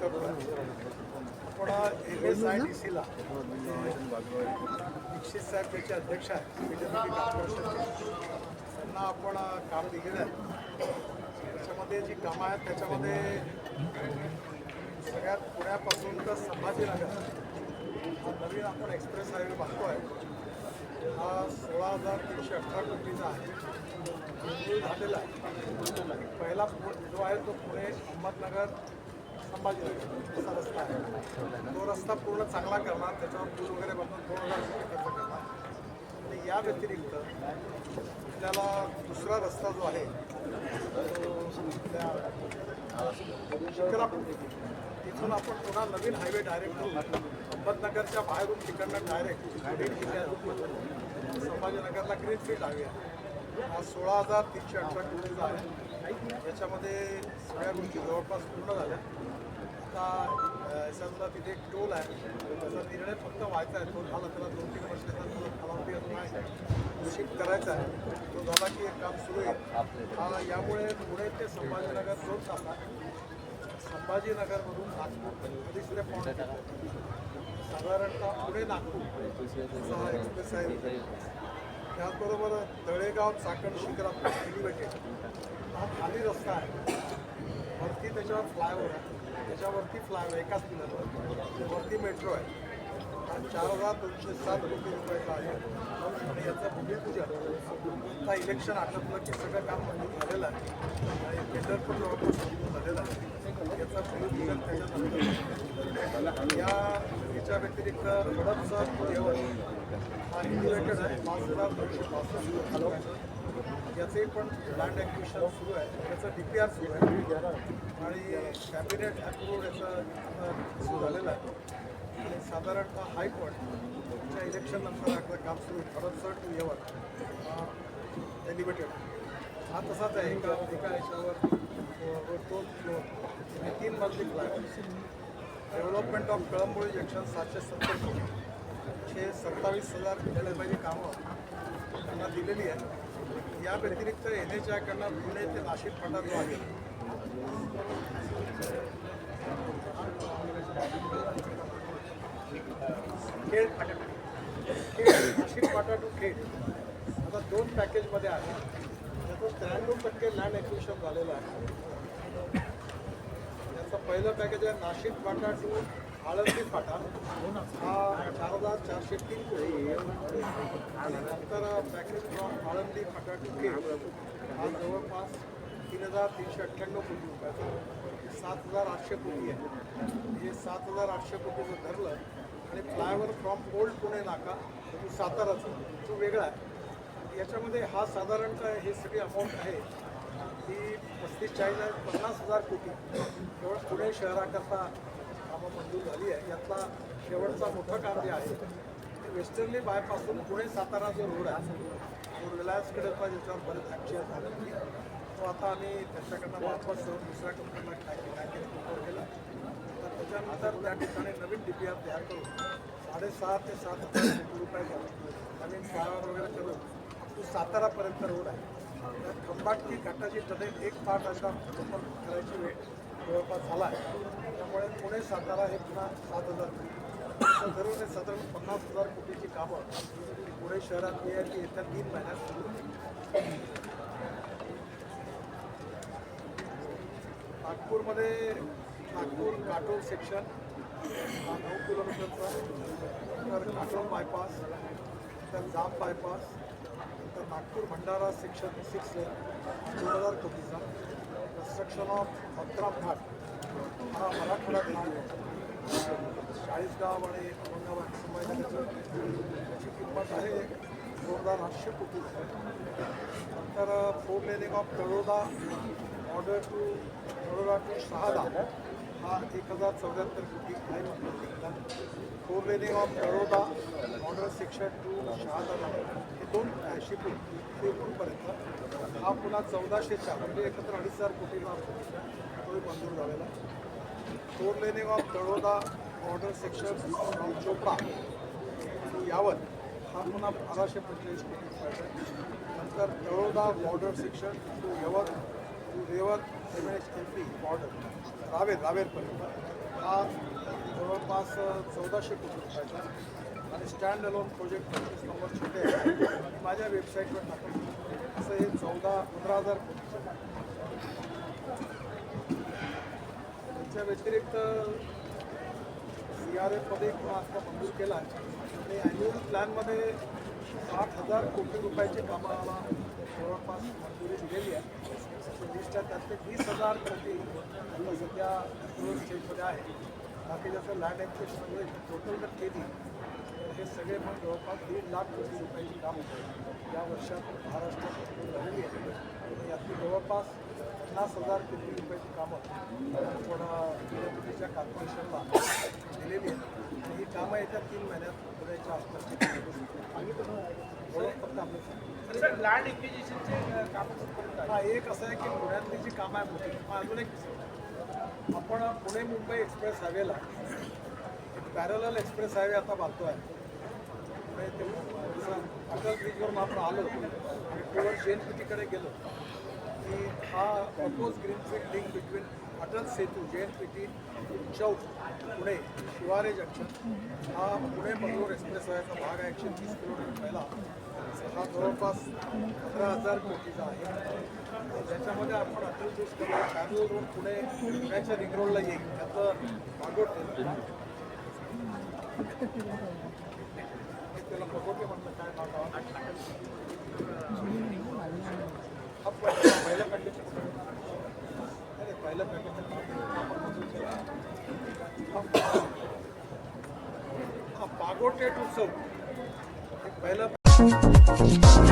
करतो आपण M S I D सीला दीक्षित साहेब त्याचे अध्यक्ष आहेत विद्यापीठ कॉर्पोरेशनचे. त्यांना आपण काम दिलेलं आहे. त्याच्यामध्ये जी कामं आहेत त्याच्यामध्ये सगळ्यात पुण्यापासून तर संभाजीनगर हा नवीन आपण एक्सप्रेस हायवे आहे हा सोळा हजार तीनशे अठरा कोटीचा आहे. झालेला आहे पहिला जो आहे तो पुणे अहमदनगर संभाजीनगर असा रस्ता आहे. तो रस्ता पूर्ण चांगला करणार त्याच्यावर पूल वगैरे बांधून दोन हजार रुपये खर्च करणार. आणि या व्यतिरिक्त त्याला दुसरा रस्ता जो आहे तो तिथून आपण पुन्हा नवीन हायवे डायरेक्ट अहमदनगरच्या बाहेरून तिकडनं डायरेक्ट बीड जिल्ह्यातून संभाजीनगरला ग्रीनफील्ड हायवे आहे. हा सोळा हजार तीनशे अठरा कोटीचा आहे. याच्यामध्ये सगळ्या गोष्टी जवळपास पूर्ण झाल्या. आता याच्यातला तिथे एक टोल आहे. त्याचा निर्णय फक्त व्हायचा आहे. तो झाला त्याला दोन तीन वर्षाचा कालावधी अजून आहे. शिफ्ट करायचा आहे. तो झाला की एक काम सुरू आहे. हा यामुळे पुणे ते संभाजीनगर दोन तासात संभाजीनगरमधून नागपूर कधी पॉईंट साधारणतः पुणे नागपूर हा एक्सप्रेस आहे. त्याचबरोबर तळेगाव साखर शिखरापूर एलिव्हेटेड हा खाली रस्ता आहे. वरती त्याच्यावर फ्लायओव्हर आहे. त्याच्यावरती फ्लायओव्हर एकाच पिलरवर वरती मेट्रो आहे. आणि चार हजार दोनशे सात कोटी रुपयाचा आहे. आणि याचं भूमिपूजन आता इलेक्शन आटपलं की सगळं काम मंजूर झालेलं आहे. आणि टेंडर पण जवळपास मंजूर झालेलं आहे. याचा प्रयोग त्याच्यानंतर या याच्या व्यतिरिक्त हडपसर येवळ हा इन्व्हेटेड आहे. पाच हजार दोनशे पासष्ट किलोमीटर याचे पण लँड ॲक्विशन सुरू आहे. त्याचं डी पी आर सुरू आहे. आणि कॅबिनेट अप्रूव्ड याचं सुरू झालेलं आहे. आणि साधारणतः हायकोर्टच्या इलेक्शन नंतर आपलं काम सुरू आहे. हडपसर टू येवळ डिबेटेड हा तसाच आहे एका एका याच्यावर तो तीन मजली flyover development of Kalamboli junction सातशे सत्तर कोटी हे सत्तावीस हजार केलेल्या पाहिजे कामं त्यांना दिलेली आहे या व्यतिरिक्त एन एच आयकडनं पुणे ते नाशिक फाटा जो आहे खेड फाटा खेड नाशिक फाटा टू खेड. आता दोन पॅकेजमध्ये आहे. त्याचं त्र्याण्णव टक्के लँड ॲक्विशन झालेलं आहे. त्याचं पहिलं पॅकेज आहे नाशिक फाटा टू आळंदी फाटा. हा चार हजार चारशे तीन कोटी आणि नंतर package from Alandi Phata to के हा जवळपास तीन हजार तीनशे अठ्ठ्याण्णव कोटी रुपयाचा. सात हजार आठशे कोटी आहे. हे सात हजार आठशे कोटीचं धरलं आणि फ्लायओव्हर फ्रॉम ओल्ड पुणे नाका तो साताराचा तो वेगळा आहे. याच्यामध्ये हा साधारणतः हे सगळी अमाऊंट आहे ती पस्तीस चाळीस आहे पन्नास हजार कोटी. केवळ पुणे शहराकरता कामं मंजूर झाली आहे. यातला शेवटचा मोठं काम जे आहे ते वेस्टर्नली बायपासून पुणे सातारा जो रोड आहे तो रिलायन्सकडेचा ज्याच्यावर बरेच ॲक्शन झालं तो आता आम्ही त्याच्याकडनं वापस जाऊन दुसऱ्या कंपनीला काय काय केलं केला. तर त्याच्यानंतर त्या ठिकाणी नवीन डी पी आर तयार करून साडेसहा ते सात हजार कोटी रुपयाचा नवीन शाळा वगैरे करून तो सातारापर्यंत रोड आहे. त्या खंबाटकी घाटाची टनेल एक पाठ अशा ओपन करायची वेळ जवळपास झाला आहे. त्यामुळे पुणे सातारा हे पुन्हा सात हजार धरून हे साधारण पन्नास हजार कोटीची कामं पुणे शहरात आहे येत्या तीन महिन्यात सुरू नागपूरमध्ये नागपूर काटोल सेक्शन हा नऊ किलोमीटरचा तर काटोल बायपास तर जाम बायपास तर Nagpur Bhandara section six lane दोन हजार कोटीचा कन्स्ट्रक्शन ऑफ अकरा घाट हा मराठवाडा देश चाळीसगाव आणि औरंगाबाद संभाजीनगरची त्याची किंमत आहे दोन हजार आठशे कोटी. नंतर four laning of Taloda border to Taloda to Shahada. हा एक हजार चौऱ्याहत्तर कोटी आहे four laning of Badoda border section to Shahada हे दोन शिपूर शिपूरपर्यंत हा पुन्हा चौदाशे चार म्हणजे एकत्र अडीच हजार कोटीला तो मंजूर झालेला. Four laning of Badoda border section from Chopda. Yavat हा पुन्हा बाराशे पंचेचाळीस कोटी रुपयाचा नंतर Taloda border section to Yavat. Revata M S M P border Raver रावेरपर्यंत हा जवळपास चौदाशे कोटी रुपयाचा आणि स्टँड अलोन प्रोजेक्ट पंचवीस नंबर छोटे आहे. माझ्या वेबसाईटवर टाकून म्हणजे असं हे चौदा पंधरा हजार कोटीचं त्याच्या व्यतिरिक्त सी आर एफमध्ये किंवा आता मंजूर केला आणि ॲन्युअल प्लॅनमध्ये सात हजार कोटी रुपयाची कामाला जवळपास मंजुरी दिलेली आहे. त्याची त्यातले वीस हजार कोटी आता सध्या स्टेटमध्ये स्टेजमध्ये आहे. बाकी जसं लँड ॲक्विशन टोटल जर केली तर हे सगळे पण जवळपास दीड लाख कोटी रुपयाची कामं या वर्षात महाराष्ट्रात झालेली आहे. आणि यातली जवळपास पन्नास हजार कोटी रुपयाची कामं आपण पिढ्यापिढीच्या कॉर्पोरेशनला दिलेली आहेत. आणि ही कामं येत्या तीन महिन्यात पुण्याच्या आसपास फक्त आपलं लँड एक्विजिशनचे काम हा एक असं आहे की पुण्यातली जी कामं आहे मोठी अजून एक आपण पुणे मुंबई एक्सप्रेस हायवेला एक पॅरल एक्सप्रेस हायवे आता बांधतो आहे. म्हणजे अटल ब्रिजवरून आपण आलो आणि टूवर जेएनपीटीकडे गेलो की हा oppose greenfield link between Atal Setu जे चौक पुणे शिवारे जंक्शन हा पुणे मंगलोर एक्सप्रेस हायवेचा भाग आहे एकशे तीस किलोमीटर पहिला. हा जवळपास अकरा हजार कोटीचा आहे. त्याच्यामध्ये आपण अटल ब्रिज करू रोड पुणे पुण्याच्या रिंग रोडला येईल त्याचं मागोटे त्याला बघोटे म्हटलं काय नाव गावात? हा पहिला पहिल्या पॅकेजचं पहिल्या हा- हा उत्सव पहिलं Thank you.